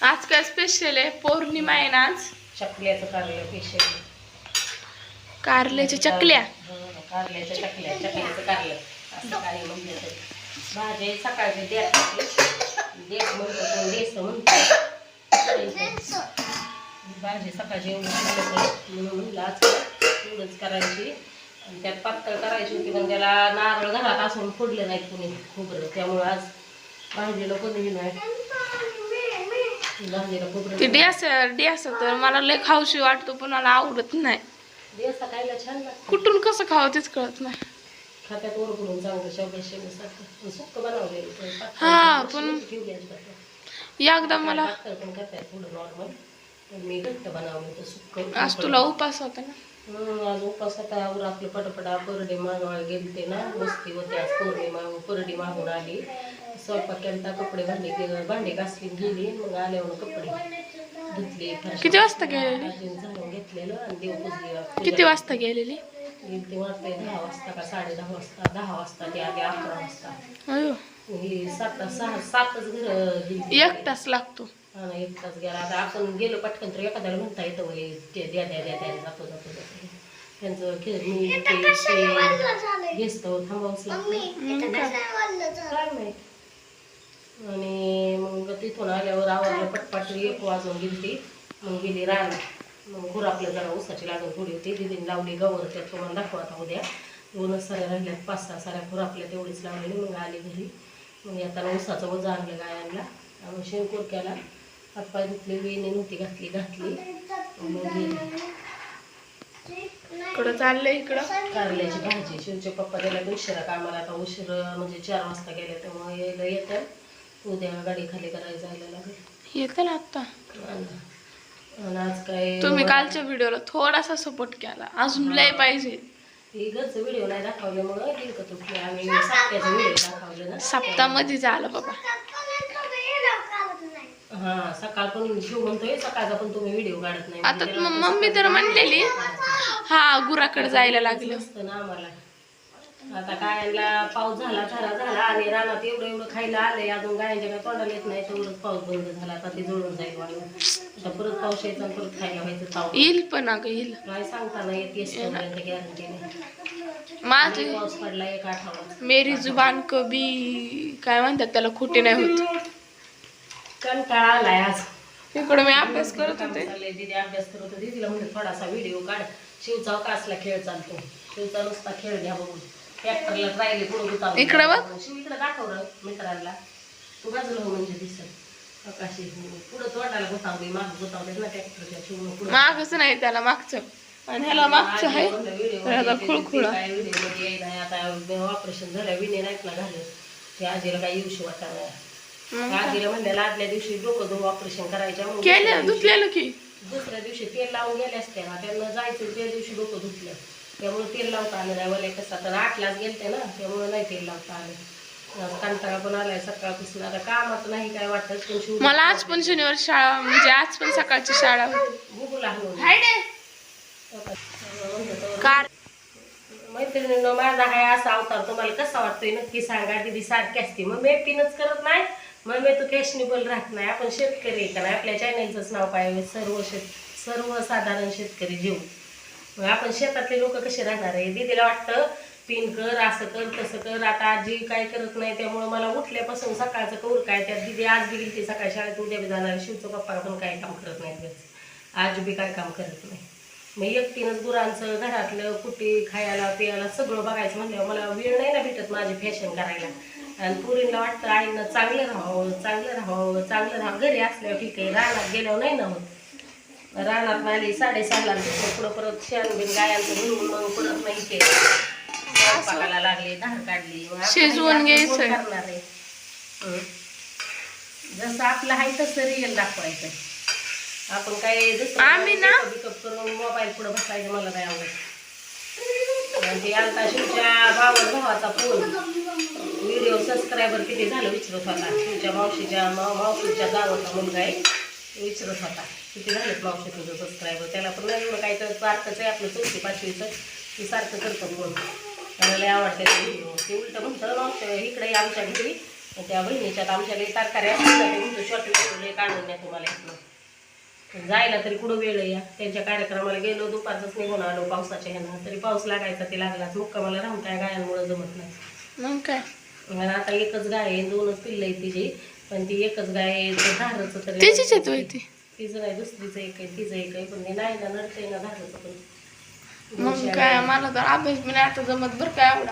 आज काय स्पेशल आहे पौर्णिमा आहे ना आज चकल्याचं कारलं पेशल कारल्याच्या चकल्या कारल्याच्या चकल्या चकल्याचं कारलं असं भाजी सकाळचे म्हणतो देस म्हणतो भाजी सकाळची. म्हणून म्हणलं आज एवढंच करायची आणि त्यात पातळ करायची होती पण त्याला नारळ घरात असून फोडले नाहीत कुणी खोबरं त्यामुळं आज भाजीला कोणी नाही ते डियास तर मला लय खाऊशी वाटतो पण मला आवडत नाही. कुठून कसं खावं तेच कळत नाही. हा, पण-. एकदा मला आज तुला उपास होता ना. आज उपास आवर आपलं पटपटा परडे मागवायला गेलते ना मस्ती होते आज पौर्णिमा परडी मागून आली. स्वयंपाक केलता कपडे भांडे भांडे घासली गेली. मग आल्यावर कपडे धुतले. किती वाजता गेलेली? झाडून घेतलेलं आणि देव पुजली. किती वाजता गेलेली? ते वाटतंय दहा वाजता का साडे दहा वाजता दहा वाजता ते आले अकरा वाजता. ही सात सहा सातच घर एक तास लागतो. हा एक तास गेला. आता आपण गेलो पटकन तर एखाद्याला म्हणता येतं द्या द्या द्या द्या जातो जातो जातो. त्यांचं खेळ मी ते घेसतो लागतं काय माहीत? आणि मग तिथून आल्यावर आवडलं पटपट एक वाजून गेली मग गेली रान मग गुरापलं जरा उसाची लागण थोडी होती. दिदीने लावली गवर त्यात तुम्हाला दाखवा आता उद्या. दोनच साऱ्या राहिल्यात पाच सहा साऱ्या खुरापल्या तेवढीच लावलेली. मग आली घरी. मग येताना उसाचं वजा आणलं गायांना. मग शेणकूर केला. हातपाय धुतले वेणी नव्हती घातली घातली. मग गेली. इकडं चाललंय इकडं. कारल्याची भाजी शिवचे पप्पा गेल्या उशिरा कामाला आता उशीर म्हणजे चार वाजता गेले त्यामुळे यायला येतं उद्या गाडी खाली करायला जायला लागेल. येतं ना आता आणि आज काय तुम्ही कालच्या व्हिडिओला थोडासा सपोर्ट केला. अजून लय पाहिजे. हे घरचं व्हिडिओ नाही दाखवले मग आम्ही व्हिडिओ दाखवले ना. सप्तामध्ये झालं बाबा. हा सकाळ पण शिव म्हणतोय सकाळचा पण तुम्ही व्हिडिओ काढत नाही. आता म्हणजे मम्मी तर म्हणलेली. हा गुराकडे जायला लागलं. असतं ना आम्हाला. आता गायांना पाऊस झाला झाला झाला आणि रानात एवढं एवढं खायला आलंय अजून गायांच्या काय तोंडाला येत नाही तेवढंच पाऊस बंद झाला आता ते जळून जाईल वाळून आता परत पाऊस यायचा आणि परत खायला व्हायचं ताव. येईल पण अगं येईल. काय सांगता नाही येत येस गॅरंटी नाही माझी पाऊस पडला एक आठवडा. मेरी जुबान कभी काय म्हणतात त्याला? खोटे नाही होत. कंटाळा आलाय आज. इकडं मी अभ्यास करत होते. दीदी अभ्यास करत होती. तिला म्हणजे थोडासा व्हिडिओ काढ. शिवचा कासला खेळ चालतो? शिवचा नुसता खेळ घ्या बघून. ट्रॅक्टरला ट्रायले पुढे उतार इकडं बघ. शिव इकडे दाखव र मित्रांना तू बाजूला हो म्हणजे दिसत. आकाशी पुढं तोंडाला गुतावली माग गुतावले ना ट्रॅक्टरच्या शिव पुढं मागच नाही त्याला मागचं. आणि ह्याला मागचं आहे. आता ऑपरेशन झालं विने नाईटला झालं ते आजीला काही येऊशी वाटणार आजीला म्हणलेलं आदल्या दिवशी डोकं धुवून ऑपरेशन करायच्या केलं धुतलेलं की. दुसऱ्या दिवशी तेल लावून गेले असते ना त्यांना जायचं त्या दिवशी डोकं धुतलं त्यामुळे तेल लावता आलं नाही. मला कसं तर आठलाच गेलते ना त्यामुळे नाही तेल लावता आलं. कंटाळा पण आलाय सकाळपासून. आता कामाचं नाही काय वाटत पण मला आज पण शनिवार शाळा म्हणजे आज पण सकाळची शाळा भूक लागलो मैत्रिणीनं माझा आहे असा अवतार. तुम्हाला कसा वाटतोय? नक्की सांगा. दिदी सारखी असते. मग मी एकटीनंच करत नाही. मग मी तू फॅशनेबल राहत नाही. आपण शेतकरी आहे का नाही? आपल्या चॅनलचंच नाव पाहिजे सर्व शेत सर्वसाधारण शेतकरी जीव. मग आपण शेतातले लोक कसे राहणार आहे? दीदीला वाटतं पिन कर असं कर तसं कर. आता आजी काय करत नाही त्यामुळे मला उठल्यापासून सकाळचं कौर काय? त्यात दीदी आज बी गेली सकाळी शाळेत उद्या बी जाणार शिवचं पप्पा पण काय काम करत नाहीत आजी आज बी काय काम करत नाही. मग एकटीनंच गुरांचं घरातलं कुटी खायला पियाला सगळं बघायचं म्हणल्यावर मला वेळ नाही ना भेटत माझी फॅशन करायला. आणि पुरीला वाटतं आईनं चांगलं राहावं चांगलं राहावं चांगलं राहावं. घरी असल्यावर ठीक आहे रानात गेल्यावर नाही ना होत रानात आली साडेसहाला पुढं परत शेण बिन गायांचं भरून मग परत नाही केलं स्वयंपाकाला लागले धार काढली. मग आपण शिजवून आपण घ्यायचं. कोण करणार आहे? हं. जसं आपलं आहे तसं रिअल दाखवायचं. आपण काय दुसरं आम्ही ना- पिकअप करून मोबाईल पुढे बसायचं मला नाही आवडत. आणि ते आता शिवच्या भावा भावाचा फोन व्हिडिओ सबस्क्रायबर किती झालं विचारत होता. तुमच्या मावशीच्या माव मावशीच्या गावाचा मुलगा आहे. विचारत होता. किती झालेत मावशी तुझं सबस्क्रायबर त्याला पण नाही मग काही तर सारखंच आहे आपलं चौथी पाचवीचं. ती सारखं करतं फोन त्याला लय आवडते ते व्हिडिओ ते उलटं म्हणतं मावशी इकडे आमच्या घरी. त्या बहिणीच्यात आमच्या लई तरकारी म्हणतो शॉर्ट व्हिडिओ काढून द्या तुम्हाला इथलं जायला तरी कुठं वेळ या? त्यांच्या कार्यक्रमाला गेलो दुपारच निघून आलो पावसाच्या ह्यानं. तरी पाऊस लागायचा ते लागलाच. मुक्कामाला राहून काय गायांमुळे जमत नाही. मग काय? आणि आता एकच गाय आहे दोनच पिल्ल आहे तिची पण ती एकच गाय आहे धारचं तरी ती तिचं नाही दुसरीचं एक आहे तिचं एक आहे पण ते नाही ना नडतंय ना धारचं पण. मग काय मला तर अभ्यास बी नाही आता जमत बरं काय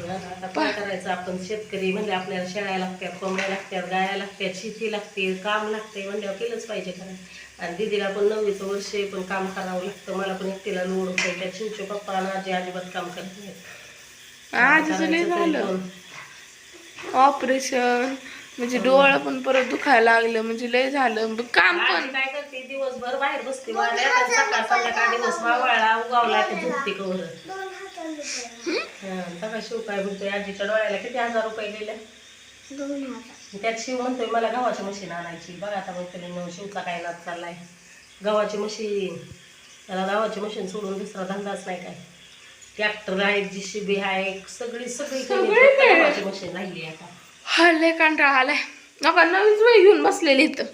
आता काय करायचं आपण शेतकरी म्हणजे आपल्याला शेळ्या लागतात कोंबड्या लागतात गाया लागतात शेती लागते काम लागते म्हणल्यावर केलंच पाहिजे खरं. आणि दिदीला पण नववीचं वर्ष आहे पण काम करावं लागतं मला पण एकटीला लोड होतं त्या शिवचे पप्पा आणि आजी अजिबात काम करत नाहीत आजीचं लय करायचं तरी झालं पण. ऑपरेशन. म्हणजे डोळं पण परत दुखायला लागलं म्हणजे लय झालं. काम पण. काय करते दिवसभर बाहेर बसते उगावला झोपते कवर शिव काय म्हणतोय आजीच्या डोळ्याला किती हजार रुपये गेले त्यात शिव म्हणतोय मला गव्हाची मशीन आणायची. बघा आता त्याने शिवचा काय नाद चाललाय? गव्हाची मशीन. त्याला गव्हाची मशीन सोडून दुसरा धंदाच नाही काय. ट्रॅक्टर आहे जी शिबी आहे सगळी सगळी मशीन राहिली आता. हा लय कंटाळा आलाय. नका नवीच वही घेऊन बसलेली इथं.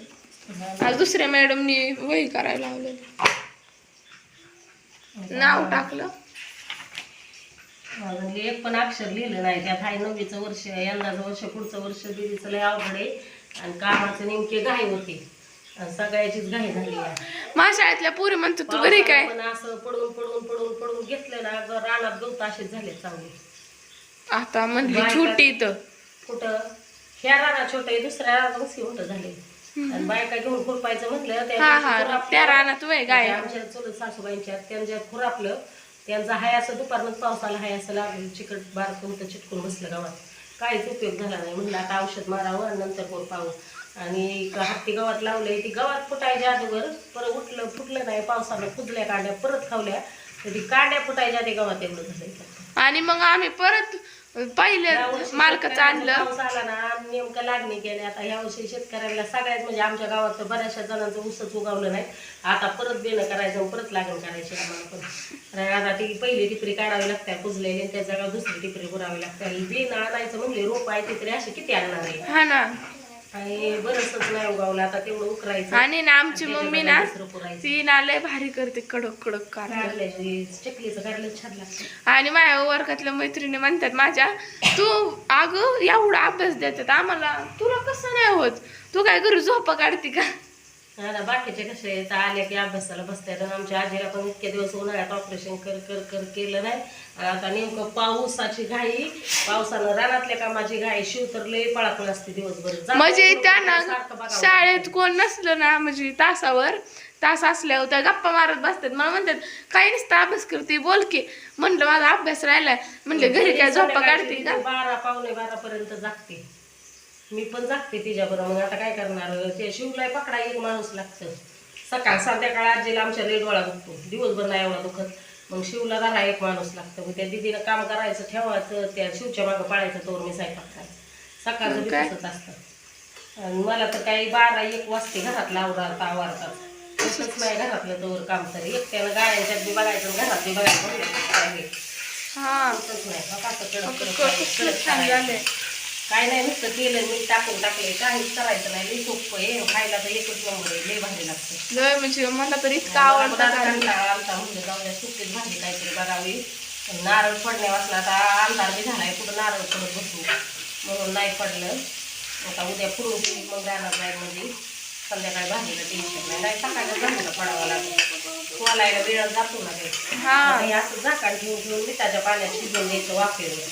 आज दुसऱ्या मॅडमनी वही करायला लावलेली. नाव टाकलं. एक पण अक्षर लिहिलं नाही. त्यात हाय नववीचं वर्ष यंदाचं वर्ष पुढचं वर्ष दिदीचं लय अवघड आहे. आणि कामाचे नेमके घाई होते. सगळ्याचीच घाई झाली आहे. माझ्या शाळेतल्या पुरी म्हणतो तू घरी काय? पण असं पडून पडून पडून पडून घेतलं ना रानात गवत असेच झाले चांगले. आता म्हणली बाय छोटी इथं. कुठं? ह्या रानात छोटं आहे दुसऱ्या रानात मस्ती मोठं झाले आणि बायका घेऊन खुरपायचं म्हटलं त्या रानात वय गाय. त्या आमच्या चुलत सासूबाईंच्या त्यांच्या खुरापलं. त्यांचा हाय असं दुपारनंच पावसाला हाय असं लागलं. चिकट बारक होतं चिटकून बसलं गावात. काहीच उपयोग झाला नाही. म्हणलं आता औषध मारावं आणि नंतर कोण पाहू आणि हत्ती गावात लावलंय ती गावात फुटायच्या अगोदर परत उठलं फुटलं नाही पावसानं फुटल्या कांड्या परत खावल्या तर ती कांड्या फुटायच्या ते गावात एवढं झालंय. आणि मग आम्ही परत पहिले मालकाचं आणलं. पाऊस आला ना नेमकं लागणी केली. आता ह्या वर्षी शेतकऱ्यांना सगळ्यात म्हणजे आमच्या गावात तर बऱ्याचशा जणांचं ऊसच उगवलं नाही. आता परत बेणं करायचं आणि परत लागण करायची आम्हाला पण. आता ती पहिली टिपरी काढावी लागते कुजलेली आणि त्या जागा दुसरी टिपरी पुरावी लागते बेणं आणायचं म्हणजे रोप आहे तिथे असे किती आणणार आहे? हा ना. आणि बरंचच नाही उगवलं. आता तेवढं उकरायचं. आणि ना आमची मम्मी ना. ती ना लय भारी करते कडक कडक चकलीचं छान लागतं आणि माझ्या वर्गातल्या मैत्रिणी म्हणतात माझ्या तू अगं एवढा अभ्यास देतात आम्हाला. तुला कसं नाही होत? तू काय घरी झोपा काढते का? ना बाकीचे कसे आहेत? आले की अभ्यासाला बसतात आणि आमच्या आजीला पण इतके दिवस उन्हाळ्यात ऑपरेशन कर कर कर केलं नाही. आणि आता नेमकं पावसाची घाई पावसानं रानातल्या कामाची घाई शिव तर लय पळापळ असते दिवसभर. म्हणजे त्यांना शाळेत कोण नसलं ना म्हणजे तासावर तास असल्यावर त्या गप्पा मारत बसतात. मला म्हणतात काही नसतं अभ्यास करते बोल की. म्हणलं माझा अभ्यास राहिलाय. म्हणलं घरी काय झोपा काढते का? बारा पावणे बारा पर्यंत जागते. मी पण जागते तिच्याबरोबर. मग आता काय करणार? ते शिवलाय पकडा एक माणूस लागतं. सकाळ संध्याकाळ आजीला आमच्या डोळा दुखतो. दिवसभर नाही एवढा दुखत. मग शिवला धरा एक माणूस लागतं. मग त्या दिदीनं काम करायचं ठेवायचं त्या शिवच्या मागं पाळायचं तोर मी स्वयंपाक करायचं. सकाळचं? तसंच असतं. आणि मला तर काही बारा एक वाजते घरातला आवरात आवरतात. तसंच नाही घरातलं तोवर काम तरी. एकट्यानं गायांच्यात बी बघायचं घरात बी बघायचं. म्हणलं तर काय हे. हा होतच नाही काय नाही नुसतं केलं मीठ टाकून टाकले काहीच करायचं नाही. लई सोपं आहे. खायला तर एकच नंबर आहे. लई भारी लागतं. लय म्हणजे मला तर इतकं आवडतं. कंटाळा आलता म्हणलं जाऊ द्या सुट्टीत भाजी काहीतरी बघावी. पण नारळ पडण्या वाचला आता अंधार बी झालाय. कुठं नारळ पडत बसू? म्हणून नाही पडलं आता उद्या पुरून घेऊन मग राहणार नाही म्हणजे. संध्याकाळी भाजीला टेन्शन नाही. नाही सकाळच्या भाजीला पडावं लागेल. कोलायला वेळ जातो ना ते हा. आता हे असं झाकण ठेवून ठेवून मिठाच्या पाण्यात शिजवून द्यायचं वाफेवर.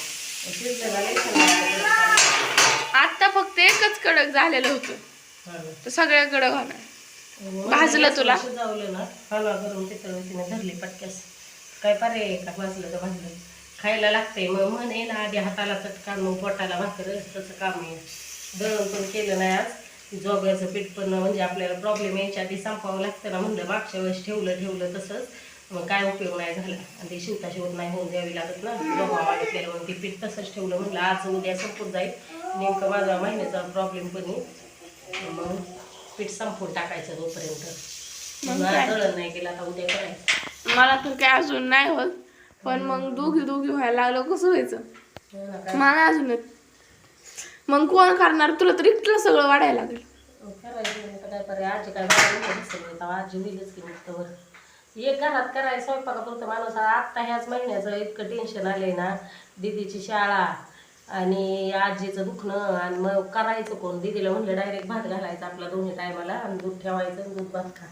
आता फक्त एकच कडक झालेलं होतं. हा. तर सगळ्या कडक होणार. भाजलं मग तुला? शिजवलं ना. हलवा करून तिथं तिने धरली पटक्यास. काय पर्याय आहे का? भाजलं तर भाजलं? खायला लागतंय. मग म्हणे ना आधी हाताला चटका मग पोटाला भाकर. तसं काम आहे. दळण पण केलं नाही आज. जोग्याचं पीठ पण म्हणजे आपल्याला प्रॉब्लेम यायच्या आधी संपावं लागतं ना म्हणलं. मागच्या वेळेस ठेवलं ठेवलं तसंच. मग काय उपयोग नाही झाला. आणि ते शिवता शिवत नाही होऊन द्यावी लागत ना. जोगा मागितलेलं म्हणून ते पीठ तसंच ठेवलं म्हणलं आज उद्या संपून जाईल. नेमकं माझा महिन्याचा प्रॉब्लेम पण मग पीठ संपून टाकायचं तोपर्यंत मग? दळण नाही केलं आता उद्या करायचं. मला तर काय अजून नाही होत. पण मग दोघी दोघी व्हायला लागलं कसं व्हायचं? मला अजून मग कोण करणार? तुला तर एकटं सगळं वाढायला लागेल. करायचं आता काय पर्याय? आजी काय आजी होईलच की एक घरात करायला स्वयंपाकापुरतं माणूस. आत्ता ह्याच महिन्याचं इतकं टेन्शन आलंय ना. दीदीची शाळा आणि आजीचं दुखणं आणि मग करायचं कोण? दीदीला म्हणलं डायरेक्ट भात घालायचा आपला दोन्ही टायमाला आणि दूध ठेवायचं आणि दूध भात खा.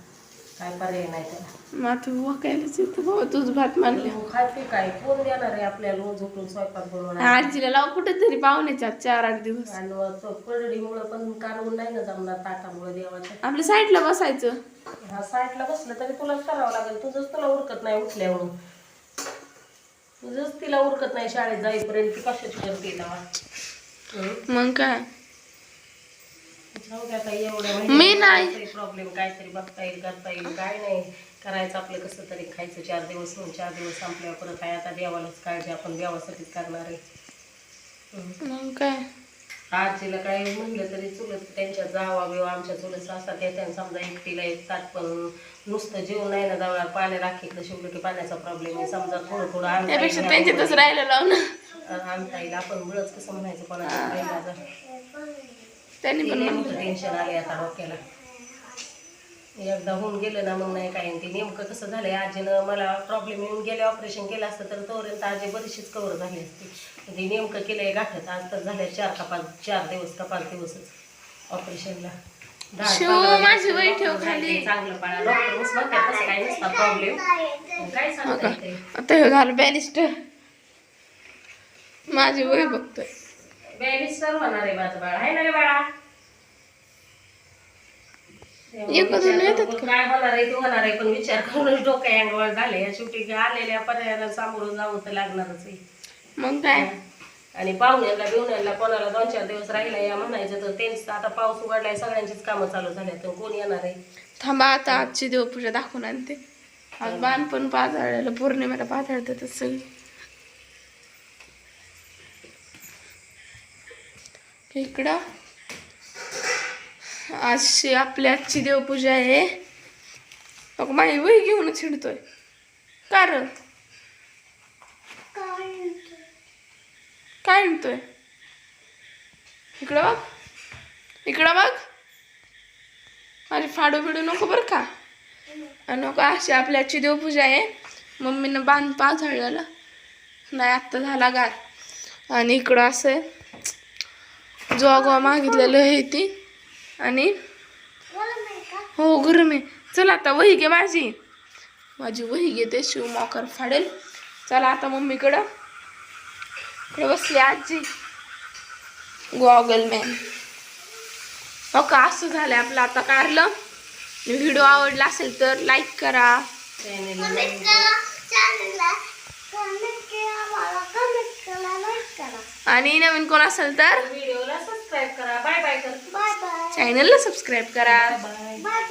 काय पर्याय नाही त्याला. वाकायलाच येतं बाबा तुझ भात मानले मग खाते काय? कोण देणार आहे आपल्याला रोज उठून स्वयंपाक बनवणार आजीला लाव कुठेतरी पाहुण्याच्या चार आठ दिवस. आणि मग तो परडीमुळं पण काढून नाही ना जमणार ताटामुळं देवाच्या आपल्या साईडला बसायचं. हा साईडला बसलं तरी तुलाच करावं लागेल. तुझंच तुला उरकत नाही उठल्यावर. तुझंच तिला उरकत नाही शाळेत जाईपर्यंत ती कशाची करते तेव्हा? मग काय जाऊ दे आता एवढ्या मी नाही. प्रॉब्लेम काहीतरी बघता येईल करता येईल काय नाही. करायचं आपलं कसं तरी खायचं चार दिवस होऊन चार दिवस संपल्यावर परत आहे आता देवालाच काळजी आपण देवासाठीच करणार आहे. काय? आजीला काही म्हणलं तरी चुलत त्यांच्या जावा बिवा आमच्या चुलत असतात येत्या समजा एकटीला एक ताट पण नुसतं जेवण नाही ना जाणार पाणी राखीतलं शिवलं की पाण्याचा प्रॉब्लेम आहे. समजा थोडं थोडं आणता. त्यांच्यातच राहिलं लावून आणता येईल आपण. मिळच कसं म्हणायचं कोणाचं? पहिला जर. त्यांनी पण मोठं टेन्शन आले आता डोक्याला. एकदा होऊन गेलं ना मग नाही काय आणि ते नेमकं कसं झालंय आजीनं मला प्रॉब्लेम येऊन गेले ऑपरेशन केलं असतं तर तोपर्यंत आजी बरीचशीच कवर झाली असती. ते नेमकं केलंय गाठत आज तर झाले चार का पाच चार दिवस का पाच दिवसच ऑपरेशनला शिव, माझी वही ठेव खाली. आता हे झालं माझी वय बघतोय. बॅरिस्टर होणार आहे माझं बाळा. आहे ना रे बाळा? काय होणार आहे ते होणार आहे पण विचार करूनच डोक्या अँगवर झाले. या शेवटी आलेल्या पर्यायाला सामोरं जावं तर लागणारच आहे. मग काय? आणि पाहुण्याला बिवण्याला कोणाला दोन चार दिवस राहिला या म्हणायचं तर त्यांचं आता पाऊस उघडलाय सगळ्यांचीच कामं चालू झाल्या तर कोण येणार आहे? थांबा आता आजची देवपूजा दाखवून आणते. आज बाण पण पाजाळ्याला पौर्णिमेला पाजाळतात सगळी इकडं. आजची आपली आजची देवपूजा आहे. अगं माझी वही घेऊनच हिंडतोय. कारण काय हिंडतोय? इकडं बघ. इकडं बघ. माझी फाडू बिडू नको बरं का? नको अशी आपली आजची देवपूजा आहे. मम्मीनं बांध पाझळलेलं. नाही आत्ता झाला गार. आणि इकडं असं जो जोगवा मागितलेलं आहे ती. आणि हो गरम आहे चला आता वही घे माझी. माझी वही घेते शिव मॉकर फाडेल. चला आता मम्मीकडं. इकडे बसली आजी. गॉगल मॅन हो का असं झालं आपलं आता कारलं. व्हिडिओ आवडला असेल तर लाईक करा. आणि नवीन कोण असेल तर? व्हिडिओला सबस्क्राईब करा. बाय बाय कर चॅनलला सबस्क्राईब करा बाय